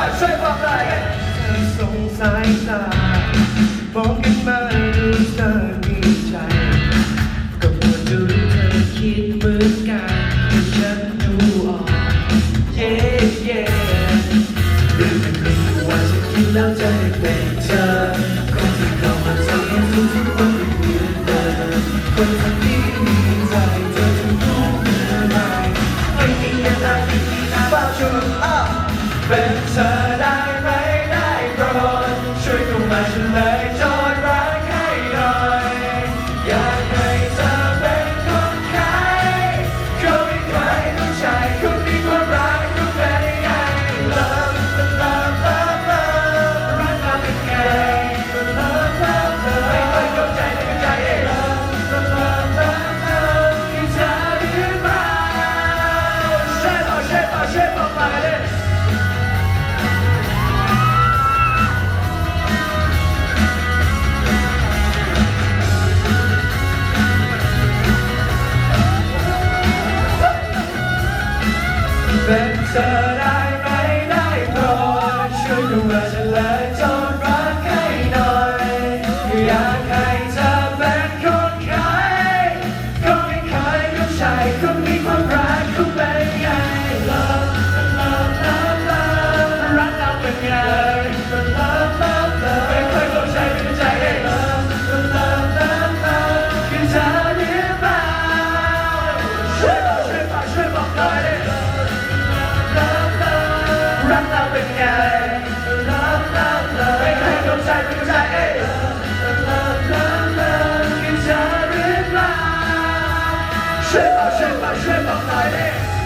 ไปช่วยบอสงสายตาบอกกันมาดูเธอมีใจก็ควดูเธอคิดเหมือนกันแต่ฉันดูออกเย่เย่เรื่องมันรู้ว่าฉันคิดแล้วจะให้เปเธอคนที่เข้ามาให้ทุกคนเนเดิมคนที่ better เป็นเธอได้ไหมได้โปรดช่วยดูแลฉันเลยจนรักให้หน่อย อยากให้เธอเป็นคนขายคนไม่เคยรู้ใจคนมีความรักคุณเป็นไง Love Love Love Love รักเราเป็นไง Love Love Love Love ไม่เคยรู้ใจเป็นใจได้ Love Love Love Love คือเธอหรืาช่ช่วยบอกช่วยบอกหน่ย 全都在